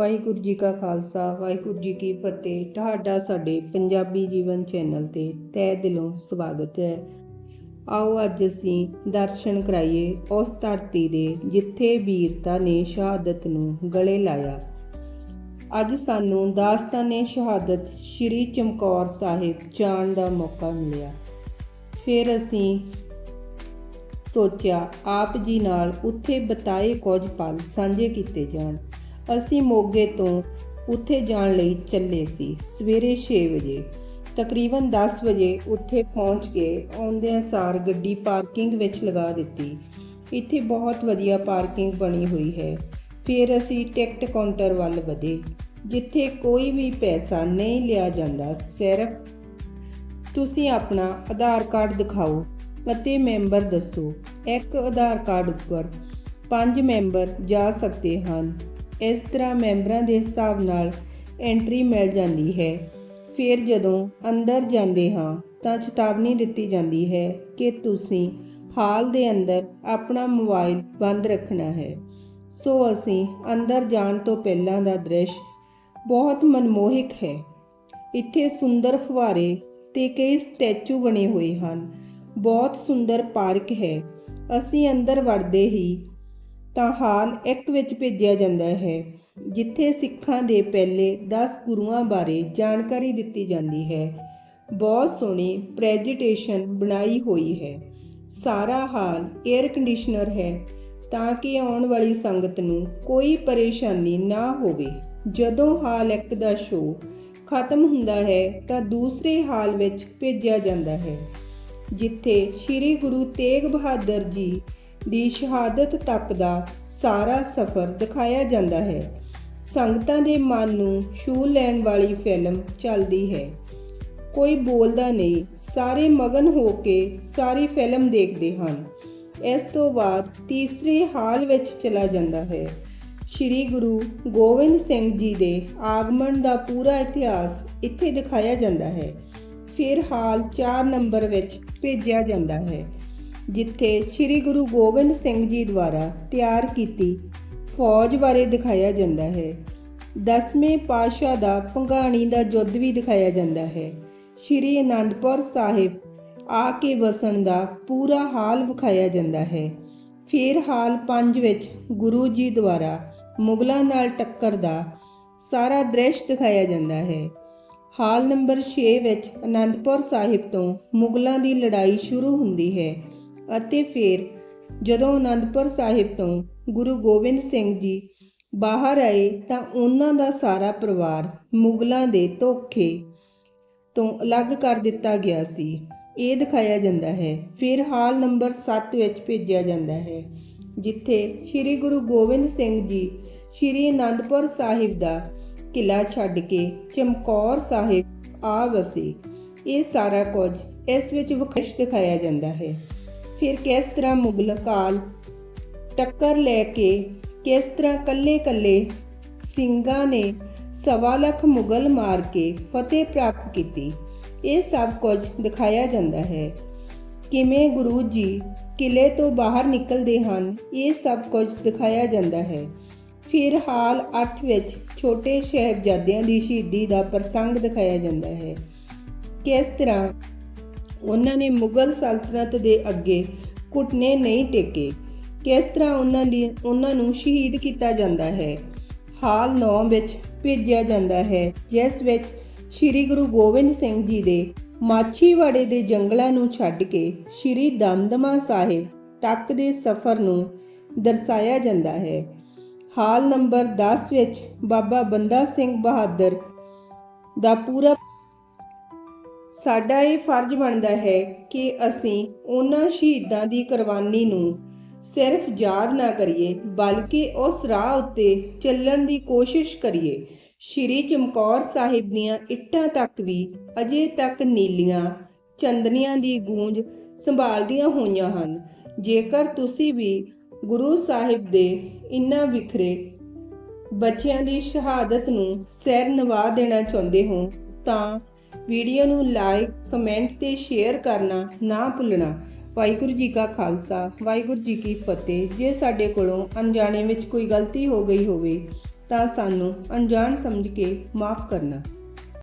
ਵਾਹਿਗੁਰੂ ਜੀ ਕਾ ਖਾਲਸਾ, ਵਾਹਿਗੁਰੂ ਜੀ ਕੀ ਫਤਿਹ। ਤੁਹਾਡਾ ਸਾਡੇ ਪੰਜਾਬੀ ਜੀਵਨ ਚੈਨਲ ਤੇ ਤਹਿ ਦਿਲੋਂ ਸਵਾਗਤ ਹੈ। ਆਓ ਅੱਜ ਅਸੀਂ ਦਰਸ਼ਨ ਕਰਾਈਏ ਉਸ ਧਰਤੀ ਦੇ ਜਿੱਥੇ ਵੀਰਤਾ ਨੇ ਸ਼ਹਾਦਤ ਨੂੰ ਗਲੇ ਲਾਇਆ। ਅੱਜ ਸਾਨੂੰ ਦਾਸਤਾਨੇ ਸ਼ਹਾਦਤ ਸ਼੍ਰੀ ਚਮਕੌਰ ਸਾਹਿਬ ਜਾਣ ਦਾ ਮੌਕਾ ਮਿਲਿਆ। ਫਿਰ ਅਸੀਂ ਸੋਚਿਆ, ਆਪ ਜੀ ਨਾਲ ਉੱਥੇ ਬਤਾਏ ਕੁਝ ਪਲ ਸਾਂਝੇ ਕੀਤੇ ਜਾਣ। ਅਸੀਂ ਮੋਗੇ ਤੋਂ ਉੱਥੇ ਜਾਣ ਲਈ ਚੱਲੇ ਸੀ। ਸਵੇਰੇ 6 ਵਜੇ, ਤਕਰੀਬਨ 10 ਵਜੇ ਉੱਥੇ ਪਹੁੰਚ ਕੇ ਆਉਂਦਿਆਂ ਸਾਰ ਗੱਡੀ ਪਾਰਕਿੰਗ ਵਿੱਚ ਲਗਾ ਦਿੱਤੀ। ਇੱਥੇ ਬਹੁਤ ਵਧੀਆ ਪਾਰਕਿੰਗ ਬਣੀ ਹੋਈ ਹੈ। ਫਿਰ ਅਸੀਂ ਟਿਕਟ ਕਾਊਂਟਰ ਵੱਲ ਵਧੇ, ਜਿੱਥੇ ਕੋਈ ਵੀ ਪੈਸਾ ਨਹੀਂ ਲਿਆ ਜਾਂਦਾ। ਸਿਰਫ, ਤੁਸੀਂ ਆਪਣਾ ਆਧਾਰ ਕਾਰਡ ਦਿਖਾਓ ਅਤੇ ਮੈਂਬਰ ਦੱਸੋ। ਇੱਕ ਆਧਾਰ ਕਾਰਡ ਉੱਪਰ ਪੰਜ ਮੈਂਬਰ ਜਾ ਸਕਦੇ ਹਨ। ਇਸ ਤਰ੍ਹਾਂ ਮੈਂਬਰਾਂ ਦੇ ਹਿਸਾਬ ਨਾਲ ਐਂਟਰੀ ਮਿਲ ਜਾਂਦੀ ਹੈ। ਫਿਰ ਜਦੋਂ ਅੰਦਰ ਜਾਂਦੇ ਹਾਂ, ਤਾਂ ਚੇਤਾਵਨੀ ਦਿੱਤੀ ਜਾਂਦੀ ਹੈ ਕਿ ਤੁਸੀਂ ਹਾਲ ਦੇ ਅੰਦਰ ਆਪਣਾ ਮੋਬਾਈਲ ਬੰਦ ਰੱਖਣਾ ਹੈ। ਸੋ ਅਸੀਂ ਅੰਦਰ ਜਾਣ ਤੋਂ ਪਹਿਲਾਂ ਦਾ ਦ੍ਰਿਸ਼ ਬਹੁਤ ਮਨਮੋਹਕ ਹੈ। ਇੱਥੇ ਸੁੰਦਰ ਫੁਹਾਰੇ ਤੇ ਕਈ ਸਟੈਚੂ ਬਣੇ ਹੋਏ ਹਨ। ਬਹੁਤ ਸੁੰਦਰ ਪਾਰਕ ਹੈ। ਅਸੀਂ ਅੰਦਰ ਵੜਦੇ ਹੀ ਤਾਂ ਹਾਲ ਇੱਕ ਵਿੱਚ ਭੇਜਿਆ ਜਾਂਦਾ ਹੈ, ਜਿੱਥੇ ਸਿੱਖਾਂ ਦੇ ਪਹਿਲੇ 10 ਗੁਰੂਆਂ ਬਾਰੇ ਜਾਣਕਾਰੀ ਦਿੱਤੀ ਜਾਂਦੀ ਹੈ। ਬਹੁਤ ਸੋਹਣੀ ਪ੍ਰੈਜੈਂਟੇਸ਼ਨ ਬਣਾਈ ਹੋਈ ਹੈ। ਸਾਰਾ ਹਾਲ 에ਅਰ ਕੰਡੀਸ਼ਨਰ ਹੈ, ਤਾਂ ਕਿ ਆਉਣ ਵਾਲੀ ਸੰਗਤ ਨੂੰ ਕੋਈ ਪਰੇਸ਼ਾਨੀ ਨਾ ਹੋਵੇ। ਜਦੋਂ ਹਾਲ ਇੱਕ ਦਾ ਸ਼ੋਅ ਖਤਮ ਹੁੰਦਾ ਹੈ, ਤਾਂ ਦੂਸਰੇ ਹਾਲ ਵਿੱਚ ਭੇਜਿਆ ਜਾਂਦਾ ਹੈ, ਜਿੱਥੇ ਸ੍ਰੀ ਗੁਰੂ ਤੇਗ ਬਹਾਦਰ ਜੀ ਦੀ ਸ਼ਹਾਦਤ ਤੱਕ ਦਾ ਸਾਰਾ ਸਫ਼ਰ ਦਿਖਾਇਆ ਜਾਂਦਾ ਹੈ। ਸੰਗਤਾਂ ਦੇ ਮਨ ਨੂੰ ਛੂ ਲੈਣ ਵਾਲੀ ਫਿਲਮ ਚੱਲਦੀ ਹੈ। ਕੋਈ ਬੋਲਦਾ ਨਹੀਂ, ਸਾਰੇ ਮਗਨ ਹੋ ਕੇ ਸਾਰੀ ਫਿਲਮ ਦੇਖਦੇ ਹਨ। ਇਸ ਤੋਂ ਬਾਅਦ ਤੀਸਰੇ ਹਾਲ ਵਿੱਚ ਚਲਾ ਜਾਂਦਾ ਹੈ। ਸ੍ਰੀ ਗੁਰੂ ਗੋਬਿੰਦ ਸਿੰਘ ਜੀ ਦੇ ਆਗਮਨ ਦਾ ਪੂਰਾ ਇਤਿਹਾਸ ਇੱਥੇ ਦਿਖਾਇਆ ਜਾਂਦਾ ਹੈ। ਫਿਰ ਹਾਲ 4 ਨੰਬਰ ਵਿੱਚ ਭੇਜਿਆ ਜਾਂਦਾ ਹੈ। ਜਿੱਥੇ ਸ੍ਰੀ ਗੁਰੂ ਗੋਬਿੰਦ ਸਿੰਘ ਜੀ ਦੁਆਰਾ ਤਿਆਰ ਕੀਤੀ ਫੌਜ ਬਾਰੇ ਦਿਖਾਇਆ ਜਾਂਦਾ ਹੈ। ਦਸਵੇਂ ਪਾਤਸ਼ਾਹ ਦਾ ਭੰਗਾਣੀ ਦਾ ਯੁੱਧ ਵੀ ਦਿਖਾਇਆ ਜਾਂਦਾ ਹੈ। ਸ੍ਰੀ ਅਨੰਦਪੁਰ ਸਾਹਿਬ ਆ ਕੇ ਵਸਣ ਦਾ ਪੂਰਾ ਹਾਲ ਵਿਖਾਇਆ ਜਾਂਦਾ ਹੈ। ਫਿਰ ਹਾਲ 5 ਵਿੱਚ ਗੁਰੂ ਜੀ ਦੁਆਰਾ ਮੁਗਲਾਂ ਨਾਲ ਟੱਕਰ ਦਾ ਸਾਰਾ ਦ੍ਰਿਸ਼ ਦਿਖਾਇਆ ਜਾਂਦਾ ਹੈ। ਹਾਲ ਨੰਬਰ 6 ਵਿੱਚ ਅਨੰਦਪੁਰ ਸਾਹਿਬ ਤੋਂ ਮੁਗਲਾਂ ਦੀ ਲੜਾਈ ਸ਼ੁਰੂ ਹੁੰਦੀ ਹੈ। ਅਤੇ ਫਿਰ ਜਦੋਂ ਅਨੰਦਪੁਰ ਸਾਹਿਬ ਤੋਂ ਗੁਰੂ ਗੋਬਿੰਦ ਸਿੰਘ ਜੀ ਬਾਹਰ ਆਏ ਤਾਂ ਉਹਨਾਂ ਦਾ ਸਾਰਾ ਪਰਿਵਾਰ ਮੁਗਲਾਂ ਦੇ ਧੋਖੇ ਤੋਂ ਅਲੱਗ ਕਰ ਦਿੱਤਾ ਗਿਆ ਸੀ। ਇਹ ਦਿਖਾਇਆ ਜਾਂਦਾ ਹੈ। ਫਿਰ ਹਾਲ ਨੰਬਰ 7 ਵਿੱਚ ਭੇਜਿਆ ਜਾਂਦਾ ਹੈ, ਜਿੱਥੇ ਸ੍ਰੀ ਗੁਰੂ ਗੋਬਿੰਦ ਸਿੰਘ ਜੀ ਸ੍ਰੀ ਅਨੰਦਪੁਰ ਸਾਹਿਬ ਦਾ ਕਿਲਾ ਛੱਡ ਕੇ ਚਮਕੌਰ ਸਾਹਿਬ ਆ ਵਸੇ। ਇਹ ਸਾਰਾ ਕੁਝ ਇਸ ਵਿੱਚ ਵਿਖਸ਼ ਦਿਖਾਇਆ ਜਾਂਦਾ ਹੈ। ਫਿਰ ਕਿਸ ਤਰ੍ਹਾਂ ਮੁਗਲ ਕਾਲ? ਟੱਕਰ ਲੈ ਕੇ ਕਿਸ ਤਰ੍ਹਾਂ ਕੱਲੇ-ਕੱਲੇ ਸਿੰਘਾਂ ਨੇ ਸਵਾ ਲੱਖ ਮੁਗਲ ਮਾਰ ਕੇ ਫਤਿਹ ਪ੍ਰਾਪਤ ਕੀਤੀ? ਇਹ ਸਭ ਕੁਝ ਦਿਖਾਇਆ ਜਾਂਦਾ ਹੈ। ਕਿਵੇਂ ਗੁਰੂ ਜੀ ਕਿਲੇ ਤੋਂ ਬਾਹਰ ਨਿਕਲਦੇ ਹਨ, ਇਹ ਸਭ ਕੁਝ ਦਿਖਾਇਆ ਜਾਂਦਾ ਹੈ। ਫਿਰ ਹਾਲ 8 ਵਿੱਚ ਛੋਟੇ ਸ਼ਹਿਬਜ਼ਾਦਿਆਂ ਦੀ ਸ਼ਹੀਦੀ ਦਾ ਪ੍ਰਸੰਗ ਦਿਖਾਇਆ ਜਾਂਦਾ ਹੈ। ਕਿਸ ਤਰ੍ਹਾਂ ਉਹਨਾਂ ਨੇ ਮੁਗਲ ਸਲਤਨਤ ਦੇ ਅੱਗੇ ਘੁਟਨੇ ਨਹੀਂ ਟੇਕੇ। ਕਿਸ ਤਰ੍ਹਾਂ ਉਹਨਾਂ ਦੀ, ਉਹਨਾਂ ਨੂੰ ਸ਼ਹੀਦ ਕੀਤਾ ਜਾਂਦਾ ਹੈ? ਹਾਲ 9 ਵਿੱਚ ਭੇਜਿਆ ਜਾਂਦਾ ਹੈ, ਜਿਸ ਵਿੱਚ ਸ੍ਰੀ ਗੁਰੂ ਗੋਬਿੰਦ ਸਿੰਘ ਜੀ ਦੇ ਮਾਛੀਵਾੜੇ ਦੇ ਜੰਗਲਾਂ ਨੂੰ ਛੱਡ ਕੇ ਸ੍ਰੀ ਦਮਦਮਾ ਸਾਹਿਬ ਤੱਕ ਦੇ ਸਫ਼ਰ ਨੂੰ ਦਰਸਾਇਆ ਜਾਂਦਾ ਹੈ। ਹਾਲ ਨੰਬਰ 10 ਵਿੱਚ ਬਾਬਾ ਬੰਦਾ ਸਿੰਘ ਬਹਾਦਰ ਦਾ ਪੂਰਾ ਸਾਡਾ ਇਹ ਫਰਜ਼ ਬਣਦਾ ਹੈ ਕਿ ਅਸੀਂ ਉਹਨਾਂ ਸ਼ਹੀਦਾਂ ਦੀ ਕੁਰਬਾਨੀ ਨੂੰ ਸਿਰਫ ਯਾਦ ਨਾ ਕਰੀਏ, ਬਲਕਿ ਉਸ ਰਾਹ ਉੱਤੇ ਚੱਲਣ ਦੀ ਕੋਸ਼ਿਸ਼ ਕਰੀਏ। ਸ਼੍ਰੀ ਚਮਕੌਰ ਸਾਹਿਬ ਦੀਆਂ ਇੱਟਾਂ ਤੱਕ ਵੀ ਅਜੇ ਤੱਕ ਨੀਲੀਆਂ ਚੰਦਨੀਆਂ ਦੀ ਗੂੰਜ ਸੰਭਾਲਦੀਆਂ ਹੋਈਆਂ ਹਨ। ਜੇਕਰ ਤੁਸੀਂ ਵੀ ਗੁਰੂ ਸਾਹਿਬ ਦੇ ਇਨ੍ਹਾਂ ਵਿਖਰੇ ਬੱਚਿਆਂ ਦੀ ਸ਼ਹਾਦਤ ਨੂੰ ਸਿਰ ਨਵਾ ਦੇਣਾ ਚਾਹੁੰਦੇ ਹੋ, ਤਾਂ ਵੀਡੀਓ ਨੂੰ ਲਾਈਕ, ਕਮੈਂਟ ਤੇ ਸ਼ੇਅਰ ਕਰਨਾ ਨਾ ਭੁੱਲਣਾ। ਵਾਹਿਗੁਰੂ ਜੀ ਕਾ ਖਾਲਸਾ, ਵਾਹਿਗੁਰੂ ਜੀ ਕੀ ਫਤਿਹ। ਜੇ ਸਾਡੇ ਕੋਲੋਂ ਅਣਜਾਣੇ ਵਿੱਚ ਕੋਈ ਗਲਤੀ ਹੋ ਗਈ ਹੋਵੇ, ਤਾਂ ਸਾਨੂੰ ਅਣਜਾਣ ਸਮਝ ਕੇ ਮਾਫ ਕਰਨਾ।